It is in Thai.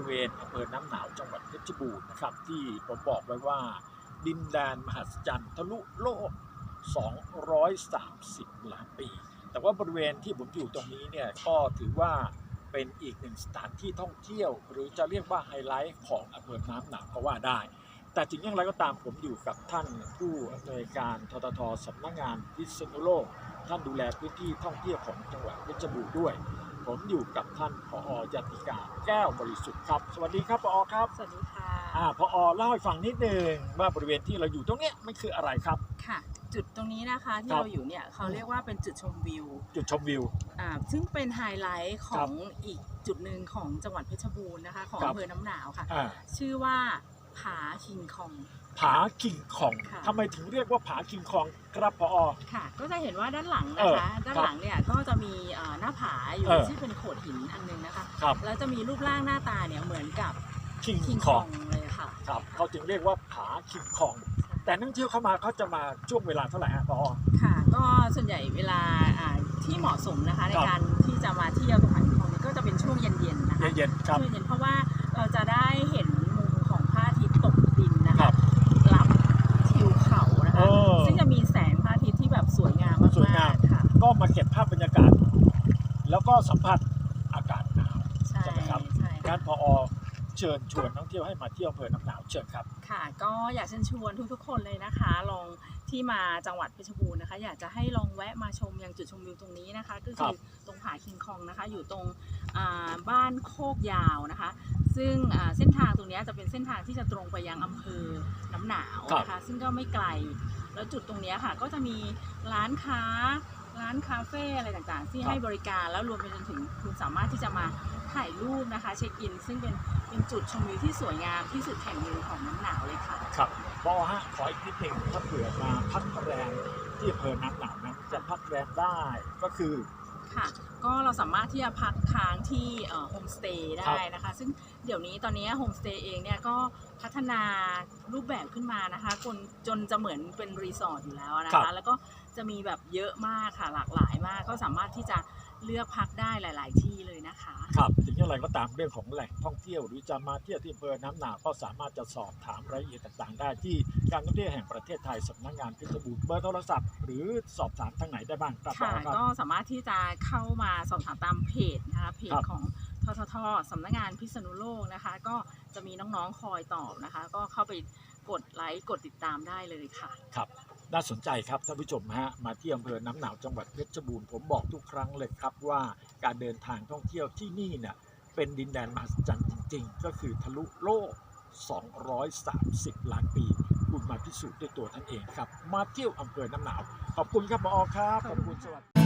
ริเวณอำเภอน้ำหนาวจังหวัดเพชรบูรณ์นะครับ ที่ผมบอกไว้ว่า ดินแดนมหัศจรรย์ทะลุโลก 230 ล้านปี แต่ว่าบริเวณที่ผมอยู่ตรงนี้เนี่ยก็ถือว่าเป็นอีกหนึ่งสถานที่ท่องเที่ยว หรือจะเรียกว่าไฮไลท์ของอำเภอน้ำหนาวก็ว่าได้ แต่ถึงอย่างไรก็ตามผมอยู่กับท่านผู้อำนวยการทททสำนักงานพิษณุโลก ท่านดูแลพื้นที่ท่องเที่ยวของจังหวัดเพชรบูรณ์ด้วย ผมอยู่กับท่านผอยติกาแก้วบริสุทธิ์ครับ สวัสดีครับผอครับ สวัสดีค่ะอ่าผอเล่าให้ฟังนิดนึงว่าบริเวณที่เราอยู่ตรงเนี้ยมันคืออะไรครับ ค่ะ จุดตรงนี้นะคะที่ครับเราอยู่เนี่ยเขาเรียกว่าเป็นจุดชมวิว จุดชมวิวอ่าซึ่งเป็นไฮไลท์ขครัอบงอีกจุดหนึ่งของจังหวัดเพชรบูรณ์นะคะ ของครับอำเภอน้ำหนาวค่ะอ่าชื่อว่าผาคิงคอง ผาคิงคองค่ะ ทำไมถึงเรียกว่าผาคิงคองครับผอค่ะ ก็จะเห็นว่าด้านหลังเอนะอคะด้านหลังเนี่ยก็จะมีเอ่อหน้าผาอยู่เออ ที่เป็นโขดหินอันหนึงนะคะ ครับ แล้วจะมีรูปร่างหน้าตาเนี่ยเหมือนกับคิงคิงคคอองงเลยค่ะ ครับเขาจึงเรียกว่าผาคิงคอง แต่นักท่องเที่ยวเข้ามาเขาจะมาช่วงเวลาเท่าไหร่ฮะผอค่ะ ก็ส่วนใหญ่เวลาอ่าที่เหมาะสมนะคะในครับ การที่จะมาเที่ยวตรงผาคิงคองนี้ก็จะเป็นช่วงเย็นๆนะคะเย็นๆครับ ช่วยเห็น ภาพบรรยากาศ แล้วก็สัมผัสอากาศหนาวใช่ใช่ไหมครับใช่งั้ค่ะนพอเชิญชวนนักท่องเที่ยวให้มาเที่ยวอำเภอน้ำหนาวเชิญครับ ค่ะก็อยากเชิญชวนทุกๆ คนเลยนะคะ ลองที่มาจังหวัดเพชรบูรณ์นะคะ อยากจะให้ลองแวะมาชมยังจุดชมวิวตรงนี้นะคะ ก็ครัคือบตรงผาคิงคองนะคะ อยู่ตรงอ่าบ้านโคกยาวนะคะ ซึ่งอ่าเส้นทางตรงเนี้ยจะเป็นเส้นทางที่จะตรงไปยังอำเภอน้ำหนาวนะคะซึ่งก็ไม่ไกล แล้วจุดตรงเนี้ยค่ะ ก็จะมีร้านค้า ร้านคาเฟ่อะไรต่างๆ ที่ให้บริการแล้วรวมไปจนถึงคุณสามารถที่จะมาถ่ายรูปนะคะเช็คอิน ซึ่งเป็นเป็นจุดชมวิวที่สวยงามที่สุดแห่งหนึ่งของน้ำหนาวเลยค่ะ ครับพอฮะขออีกนิดหนึ่งถ้าเผื่อมาพักแรมที่อำเภอน้ำหนาวนะจะพักแรมได้ก็คือค่ะก็เราสามารถที่จะพักค้างที่โฮมสเตย์ครัได้บนะคะ ซึ่งเดี๋ยวนี้ตอนนี้โฮมสเตย์เองเนี่ยก็พัฒนารูปแบบขึ้นมานะคะจนจนจะเหมือนเป็นรีสอร์ทอยู่แล้วนะครัคะบแล้วก็ จะมีแบบเยอะมากค่ะหลากหลายมาก ก็สามารถที่จะเลือกพักได้หลาย ๆ ที่เลยนะคะ ครับถึงอย่างไรก็ตามเรื่องของแหล่งท่องเที่ยว หรือจะมาเที่ยวที่อำเภอน้ำหนาวก็สามารถจะสอบถามรายละเอียดต่าง ๆ ได้ที่การท่องเที่ยวแห่งประเทศไทยสำนักงานเพชรบูรณ์เบอร์โทรศัพท์ หรือสอบถามทางไหนได้บ้างครับค่ะครับก็สามารถที่จะเข้ามาสอบถามตามเพจนะคะเพจครับของทททสำนักงานพิษณุโลกนะคะ ก็จะมีน้อง ๆ คอยตอบนะคะ ก็เข้าไปกดไลค์กดติดตามได้เลยค่ะ ครับ น่าสนใจครับท่านผู้ชมฮะมาที่อำเภอน้ำหนาวจังหวัดเพชรบูรณ์ผมบอกทุกครั้งเลยครับว่าการเดินทางท่องเที่ยวที่นี่เนี่ยเป็นดินแดนมหัศจรรย์จริง ๆ ก็คือทะลุโลก 230 ล้านปี คุณมาพิสูจน์ด้วยตัวท่านเองครับ มาเที่ยวอำเภอน้ำหนาว ขอบคุณครับหมออครับ ขอบคุณสวัสดี